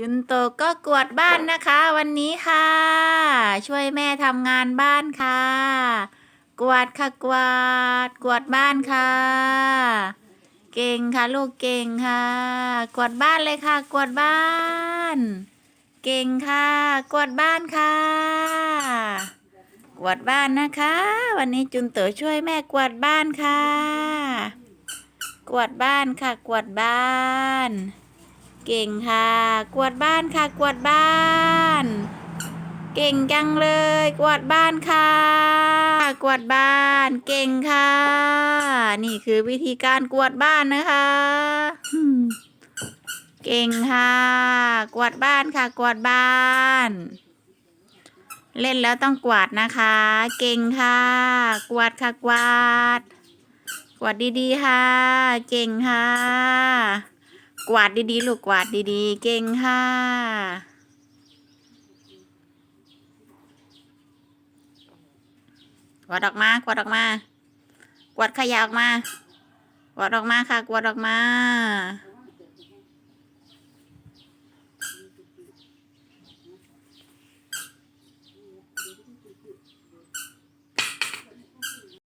จุนโตก็กวาดบ้านนะคะ วันนี้ค่ะ ช่วยแม่ทำงานบ้านค่ะ กวาดค่ะกวาด กวาดบ้านค่ะ เก่งค่ะลูกเก่งค่ะ กวาดบ้านเลยค่ะ กวาดบ้าน เก่งค่ะ กวาดบ้านค่ะ กวาดบ้านนะคะ วันนี้จุนเต๋อช่วยแม่กวาดบ้านค่ะ กวาดบ้านค่ะ กวาดบ้าน เก่งค่ะ กวาดบ้านค่ะ กวาดบ้าน เก่งจังเลย กวาดบ้านค่ะ กวาดบ้าน เก่งค่ะ นี่คือวิธีการกวาดบ้านนะคะเก่งค่ะ กวาดบ้านค่ะ กวาดบ้าน เล่นแล้วต้องกวาดนะคะ เก่งค่ะ กวาดค่ะ กวาด กวาดดีๆค่ะ เก่งค่ะ กวาดดีๆ ลูกกวาดดีๆ เก่งค่ะ กวาดออกมากวาดออกมา กวาดขยะออกมากวาดออกมาค่ะ กวาดออกมา